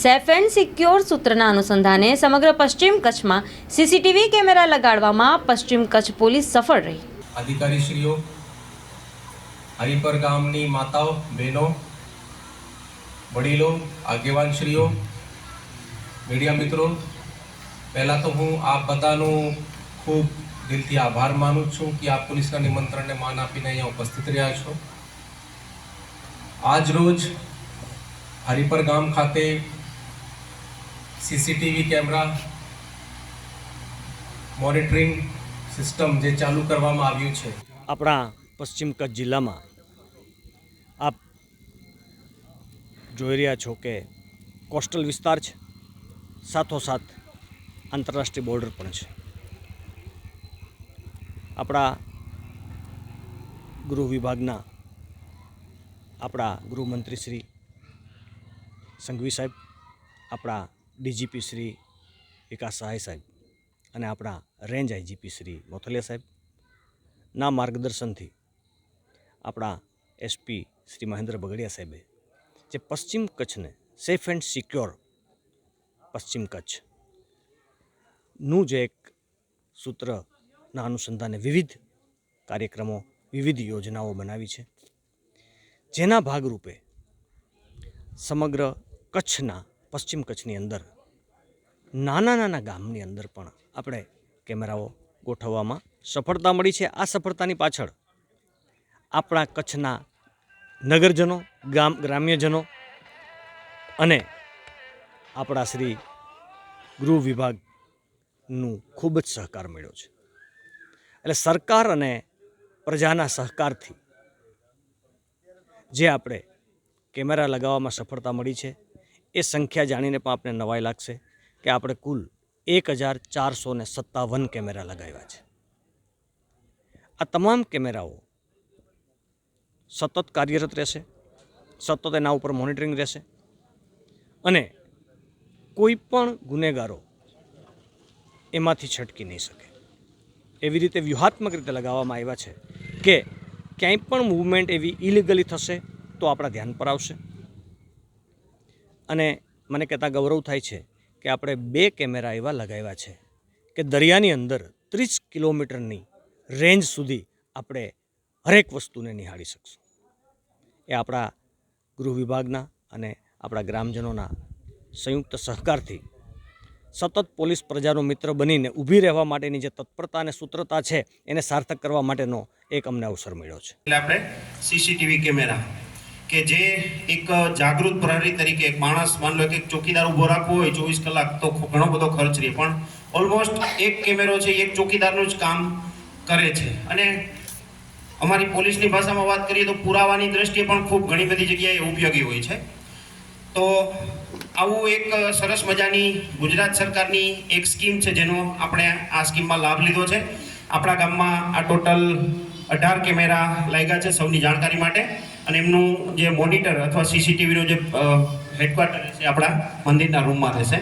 Safe and secure સૂત્રના અનુસંધાને સમગ્ર પશ્ચિમ કચ્છમાં સીસીટીવી કેમેરા લગાડવામાં પશ્ચિમ કચ્છ પોલીસ સફળ રહી. અધિકારીશ્રીઓ, હરિપર ગામની માતાઓ, બહેનો, વડીલો, આગેવાનશ્રીઓ, મીડિયા મિત્રો, પહેલાં તો હું આપ બધાનું ખૂબ દિલથી આભાર માનું છું કે આપ પોલીસના નિમંત્રણને માન આપીને અહીંયા ઉપસ્થિત રહ્યા છો. આજ રોજ હરિપર ગામ ખાતે સીસીટીવી કેમેરા, મોનિટરિંગ સિસ્ટમ જે ચાલુ કરવામાં આવ્યું છે. આપણા પશ્ચિમ કચ્છ જિલ્લામાં આપ જોઈ રહ્યા છો કે કોસ્ટલ વિસ્તાર છે. સાથોસાથ આંતરરાષ્ટ્રીય બોર્ડર પણ છે. આપણા ગૃહ વિભાગના આપણા ગૃહમંત્રી શ્રી સંઘવી સાહેબ, આપણા ડીજીપી શ્રી વિકાસ સહાય સાહેબ અને આપણા રેન્જ આઈજીપી શ્રી મોથલિયા સાહેબ ના માર્ગદર્શનથી આપણા એસપી શ્રી મહેન્દ્ર બગડિયા સાહેબે જે પશ્ચિમ કચ્છને સેફ એન્ડ સિક્યોર પશ્ચિમ કચ્છનું જે એક સૂત્રના અનુસંધાને વિવિધ કાર્યક્રમો, વિવિધ યોજનાઓ બનાવી છે, જેના ભાગરૂપે સમગ્ર કચ્છના, પશ્ચિમ કચ્છની અંદર નાના નાના ગામની અંદર પણ આપણે કેમેરાઓ ગોઠવવામાં સફળતા મળી છે. આ સફળતાની પાછળ આપણા કચ્છના નગરજનો, ગામ, ગ્રામ્યજનો અને આપણા શ્રી ગૃહ વિભાગનું ખૂબ જ સહકાર મળ્યો છે. એટલે સરકાર અને પ્રજાના સહકારથી જે આપણે કેમેરા લગાવવામાં સફળતા મળી છે, એ સંખ્યા જાણીને પણ આપણે નવાઈ લાગશે. કે આપણે કુલ એક હજાર ચારસો ને સત્તાવન કેમેરા લગાવ્યા છે. આ તમામ કેમેરાઓ સતત કાર્યરત રહેશે, સતત એના ઉપર મોનિટરિંગ રહેશે અને કોઈ પણ ગુનેગારો એમાંથી છટકી નહીં શકે. એવી રીતે વ્યૂહાત્મક રીતે લગાવવામાં આવ્યા છે કે ક્યાંય પણ મૂવમેન્ટ એવી ઇલીગલી થશે તો આપણા ધ્યાન પર આવશે. અને મને કહેતા ગૌરવ થાય છે કે આપણે બે કેમેરા એવા લગાવ્યા છે કે દરિયાની અંદર ત્રીસ કિલોમીટરની રેન્જ સુધી આપણે હરેક વસ્તુને નિહાળી શકશું. એ આપણા ગૃહ વિભાગના અને આપણા ગ્રામજનોના સંયુક્ત સહકારથી સતત પોલીસ પ્રજાનો મિત્ર બનીને ઊભી રહેવા માટેની જે તત્પરતા અને સૂત્રતા છે એને સાર્થક કરવા માટેનો એક અમને અવસર મળ્યો છે. આપણે સીસીટીવી કેમેરા કે જે એક જાગૃત પ્રહરી તરીકે એક માણસ માન લો કે ચોકીદાર ઊભો રાખવો હોય, ચોવીસ કલાક તો ઘણો બધો ખર્ચ રહે. પણ ઓલમોસ્ટ એક કેમેરો છે, એક ચોકીદારનું જ કામ કરે છે. અને અમારી પોલીસની ભાષામાં વાત કરીએ તો પુરાવાની દ્રષ્ટિએ પણ ખૂબ ઘણી બધી જગ્યાએ ઉપયોગી હોય છે. તો આવું એક સરસ મજાની ગુજરાત સરકારની એક સ્કીમ છે, જેનો આપણે આ સ્કીમમાં લાભ લીધો છે. આપણા ગામમાં આ ટોટલ અઢાર કેમેરા લાગ્યા છે સૌની જાણકારી માટે. અને એમનું જે મોનિટર અથવા સીસીટીવીનું જે હેડક્વાર્ટર રહેશે આપણા મંદિરના રૂમમાં રહેશે.